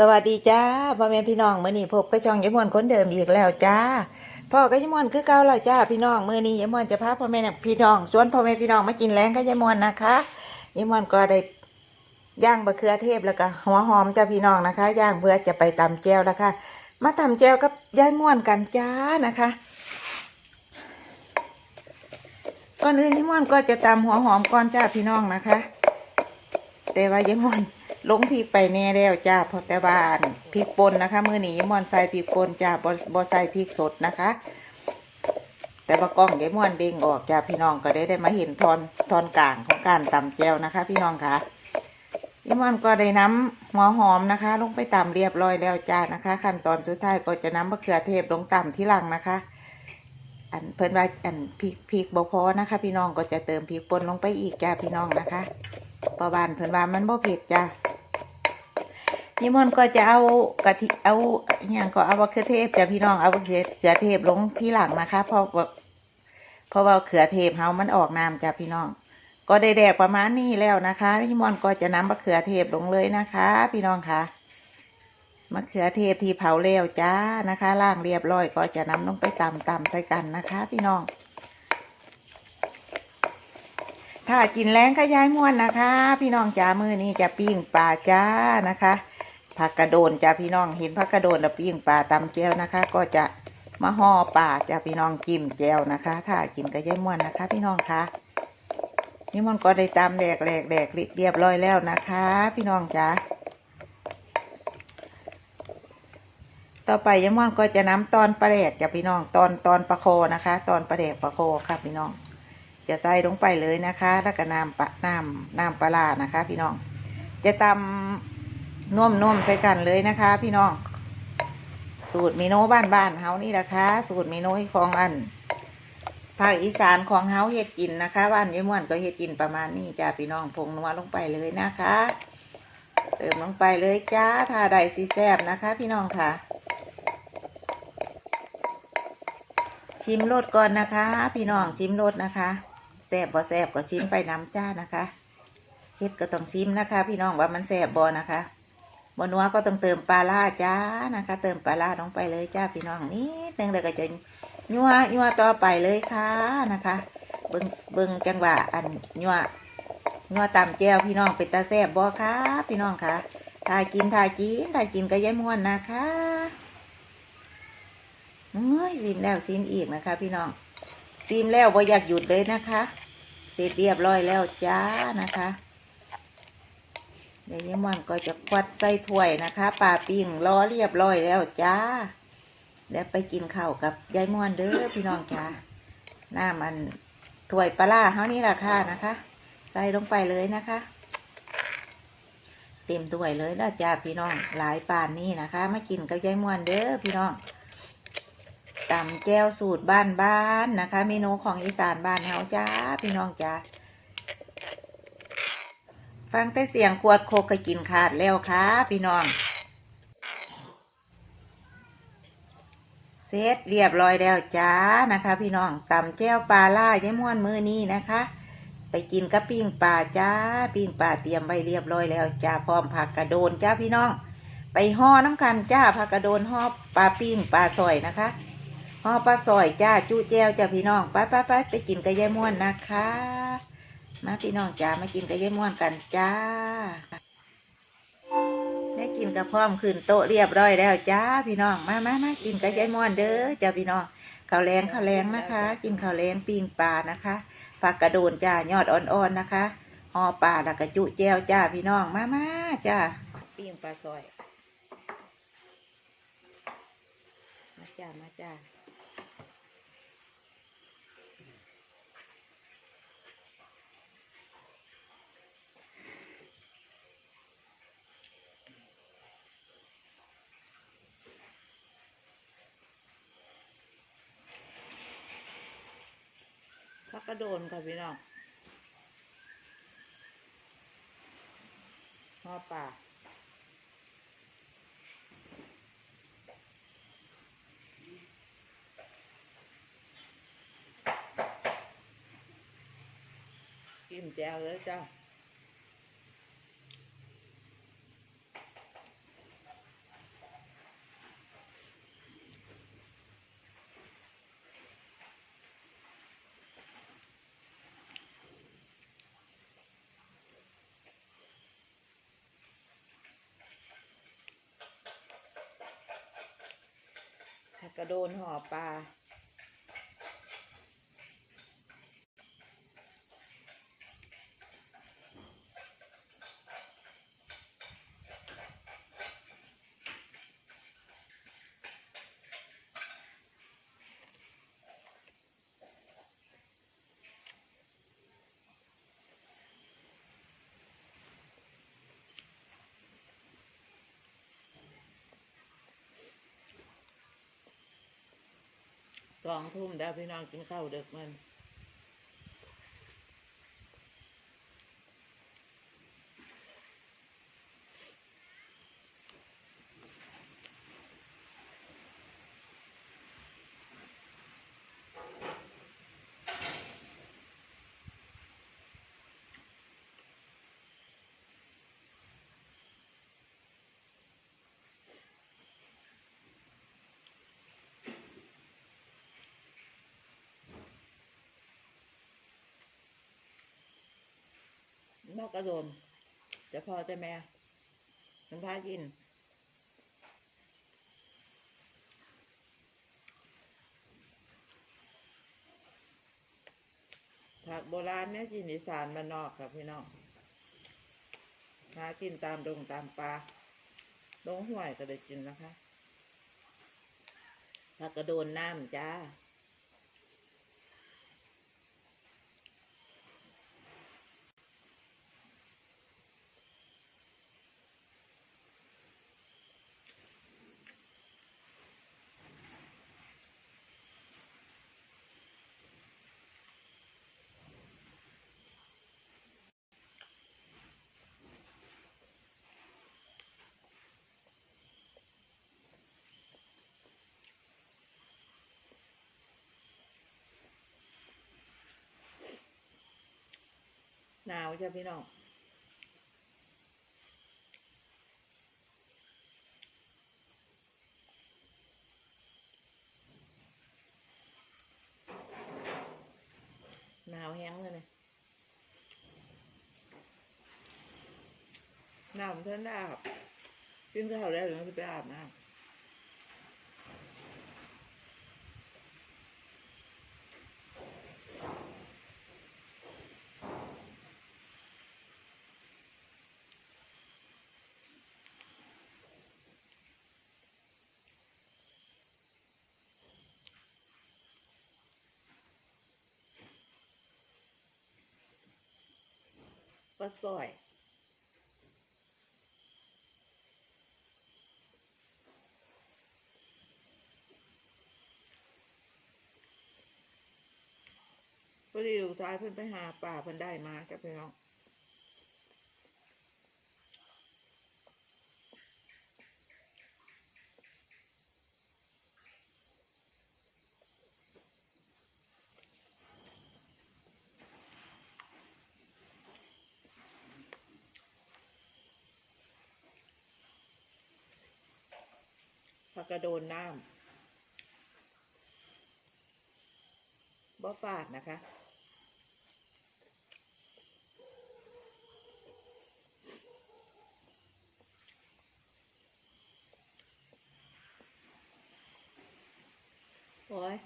สวัสดีจ้าพ่อแม่พี่น้องเมื้อนี้พบกับช่องยายมวนคนเดิมอีกแล้วจ้าพ่อกับยายมวนคือเก่าแล้วจ้าพี่น้องเมื้อนี้ยายมวนจะพาพ่อแม่พี่น้องชวนพ่อแม่พี่น้องมากินแรงกับยายมวนนะคะยายมวนก็ได้ย่างบะเขือเทศแล้วก็หัวหอมจ้าพี่น้องนะคะย่างเพื่อจะไปตำแจวนะคะ มาตำแจวกับยายมวนกันจ้านะคะก่อนอื่นยายมวนก็จะตำหัวหอมก่อนจ้าพี่น้องนะคะ แต่ว่ายายมวน ลงพริกไปแน่แล้วจ้าพราะแต่ว่านพริกป่นนะคะมื้อนี้ยม่วนใส่พริกป่นจ้าบ่บ่ใส่พริกสดนะคะ แต่ว่ากล้องยม่วนเด้งออกจ้าพี่น้องก็ได้ได้มาเห็นทอนทอนกลางของการตำแจวนะคะ พี่น้องค่ะยม่วนก็ได้น้ำหัวหอมนะคะ ลงไปตำเรียบร้อยแล้วจ้านะคะ ขั้นตอนสุดท้ายก็จะน้ำมะเขือเทศลงตำที่หลังนะคะ อันเพิ่นว่าอันพริกพริกบ่พอนะคะ พี่น้องก็จะเติมพริกป่นลงไปอีกจ้าพี่น้องนะคะเพระบานเพิ่นว่ามันบ่เผ็ดจ้า นิมนต์ก็จะเอากะทิเอาอย่างก็เอามะเขือเทศจ้ะพี่น้องเอามะเขือเขือเทศลงที่หลังนะคะเพราะเพราะว่าเขือเทศเฮามันออกน้ำจ้ะพี่น้อง ก็ได้แดกประมาณนี้แล้วนะคะนิมนต์ก็จะนำมะเขือเทศลงเลยนะคะ พี่น้องคะมะเขือเทศที่เผาแล้วจ้านะคะล่างเรียบร้อยก็จะนำลงไปตำตำใส่กันนะคะ พี่น้อง ถ้ากินแรงก็ย้ายม่วนนะคะ พี่น้องจ้ามือนี้จะปิ้งปลาจ้านะคะ ผักกระโดนจ้าพี่น้องเห็นผักกระโดนแล้วปิ้งปลาตำแจวนะคะ ก็จะมาห่อปลาจ้าพี่น้องจิ้มแจวนะคะ ถ้ากินก็ย้ายม่วนนะคะ พี่น้องคะนี่มันก็ได้ตำแดกแหลกแดกเรียบร้อยแล้วนะคะ พี่น้องจ้าต่อไปยม่วนก็จะน้ำตอนปลาแดกจ้าพี่น้องตอนตอนปลาโคนะคะ ตอนปลาแดกปลาโคค่ะพี่น้อง จะใส่ลงไปเลยนะคะ แล้วก็น้ำปะน้ำน้ำปลาร้านะคะ พี่น้อง จะตำ น่วมน่วมๆใส่กันเลยนะคะ พี่น้องสูตรเมนูบ้านบ้านๆเฮานี่นะคะ สูตรเมนูของอันภาคอีสานของเฮาเฮ็ดกินนะคะบ้านยายม่วนก็เฮ็ดกินประมาณนี้จ้าพี่น้องพงนัวลงไปเลยนะคะ เติมลงไปเลยจ้าถ้าได้สีแซบนะคะ พี่น้องค่ะ ชิมรสก่อนนะคะ พี่น้องชิมรสนะคะแซบบ่แซบก็ชิมไปน้ำจ้านะคะเฮ็ดก็ต้องชิมนะคะ พี่น้องว่ามันแซบบ่นะคะ บนัวก็ต้องเติมปลาล่าจ้านะคะ เติมปลาล่าลงไปเลยจ้าพี่น้องนิดนึงแล้วก็จะยัวยัวต่อไปเลยค่ะนะคะ เบิ่งเบิ่งจังหวะอันยัวยัวตามแก้วพี่น้องเป็นตาแซ่บบ่คะพี่น้องค่ะถ่ายกินถ่ายกินถ่ายกินก็ย้ายม่วนนะคะโอ้ยซิมแล้วซิมอีกนะคะ พี่น้องซิมแล้วบ่อยากหยุดเลยนะคะ เสร็จเรียบร้อยแล้วจ้านะคะ เดี๋ยวยายม่อนก็จะควัดใส่ถ้วยนะคะปลาปิ้งรอเรียบร้อยแล้วจ้าเดี๋ยวไปกินข้าวกับยายม่อนเด้อพี่น้องจ้าหน้ามันถ้วยปลาร้าเฮานี่ราคานะคะ ใส่ลงไปเลยนะคะ เต็มถ้วยเลยแล้วจ้าพี่น้องหลายปานนี้นะคะมากินกับยายม่วนเด้อพี่น้องตำแก้วสูตรบ้านบ้านๆนะคะ เมนูของอีสานบ้านเฮาจ้า พี่น้องจ้า ฟังแต่เสียงขวดโคกก็กินขาดแล้วค่ะพี่น้อง เสร็จเรียบร้อยแล้วจ้านะคะ พี่น้องตำแก้วปลาล่ายายม่วนมือนี้นะคะ ไปกินกับปิ้งปลาจ้าปิ้งปลาเตรียมไว้เรียบร้อยแล้วจ้าพร้อมผักกระโดนจ้าพี่น้อง ไปห่อน้ำกันจ้าผักกระโดนห่อปลาปิ้งปลาซอยนะคะห่อปลาซอยจ้าจู้แจวจ้าพี่น้องไปไปไปไปกินกับยายม่วนนะคะ มาพี่น้องจ้ามากินกับยายม่วนกันจ้า ได้กินกับพร้อมขึ้นโต๊ะเรียบร้อยแล้วจ้าพี่น้องมามามากินกับยายม่วนเด้อจ้าพี่น้องข้าวแรงข้าวแรงนะคะ กินข้าวแรงปิ้งปลานะคะผักกระโดนจ้ายอดอ่อนๆนะคะห่อปลาแล้วก็จุแจวจ้าพี่น้องมามาจ้าปิ้งปลาซอย มาจ้ามาจ้า ก็โดนค่ะพี่น้องห่อป่ากินแจวเลยจ้า กระโดนห่อปลา สองทุ่มแล้วพี่น้องกินข้าวเด็กมัน นอ กระโดนจะพอจะแม่น้ำพากิน ผักโบราณเนี่ยกินอีสานมานนอกครับพี่น้องหากินตามดงตามปลาดงห้วยก็ได้กินนะคะผักกระโดนน้ำจ้า หนาวจ้ะพี่น้องหนาวแห้งเลยเนี่ยหนาวท่านได้อาบกินข้าวแล้วเดี๋ยวจะไปอาบน้ำ ปลาซอยพอดีลูกชายเพิ่นไปหาป่าเพิ่นได้มาจ้ะพี่น้อง ผักกระโดนน้ำบ่ฝาดนะคะโอ้ย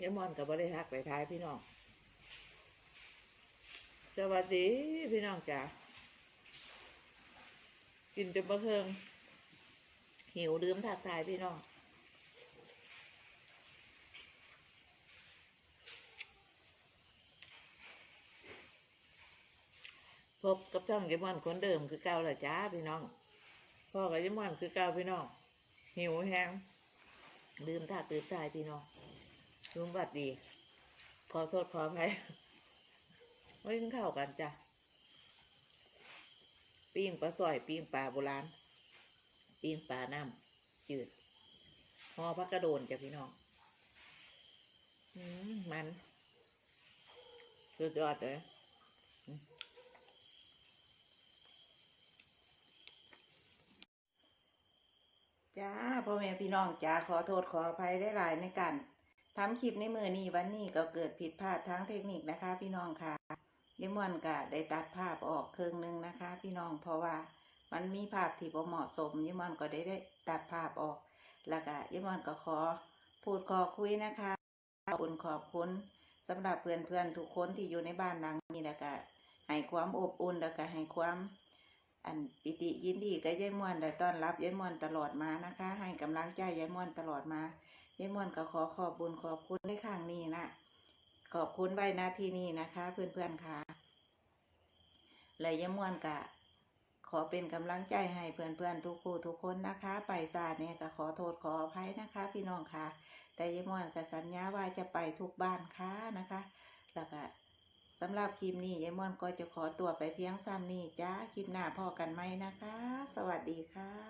ยายมอนกับบริฮักไปท้ายพี่น้อง สวัสดีพี่น้องจ๋ากินจนบะเทิง หิวลืมทักทายพี่น้องพบกับช่องยายมอนคนเดิมคือเก่าหละจ้าพี่น้องพ่อกับยายมอนคือเก่าพี่น้องหิวแห้งลืมทักลืมทายพี่น้องลืมบัดดีขอโทษขออภัยไม่กินข้าวกันจ้ะปิ้งปลาสร้อยปิ้งปลาโบราณ ปิ้งปลาน้ำจืดหอพักกระโดนจ้ะพี่น้องมันสุดยอดเลยจ้าพ่อแม่พี่น้องจ้าขอโทษขออภัยได้หลายในการทำคลิปในมือนี้วันนี้ก็เกิดผิดพลาดทั้งเทคนิคนะคะ พี่น้องค่ะยายม่วนก็ได้ตัดภาพออกครึ่งหนึงนะคะ พี่น้องเพราะว่า มันมีภาพที่บ่เหมาะสมยม่อนก็ได้ได้ตัดภาพออก แล้วก็ยายมอนก็ขอพูดขอคุยนะคะขอบคุณขอบคุณสำหรับเพื่อนๆทุกคนที่อยู่ในบ้านหลังนี้แล้วก็ให้ความอบอุ่นแล้วก็ให้ความอันปิติยินดีกับยายม่วนได้ต้อนรับยายม่วนตลอดมานะคะ ให้กำลังใจยายม่วนตลอดมายายม่วนก็ขอขอบบุญขอบคุณในครั้งนี้นะขอบคุณไว้นาทีนี้นะคะ เพื่อนๆค่ะเลยยายม่วนกะ ขอเป็นกำลังใจให้เพื่อนๆทุกคู่ทุกคนนะคะ ไปศาสตร์เนี่ยก็ขอโทษขออภัยนะคะ พี่น้องค่ะ แต่ยายม่วนก็สัญญาว่าจะไปทุกบ้านค่ะนะคะ แล้วก็สำหรับคลิปนี้ยายม่อนก็จะขอตัวไปเพียงซ้ำนี่จ้าคลิปหน้าพอกันไหมนะคะ สวัสดีค่ะ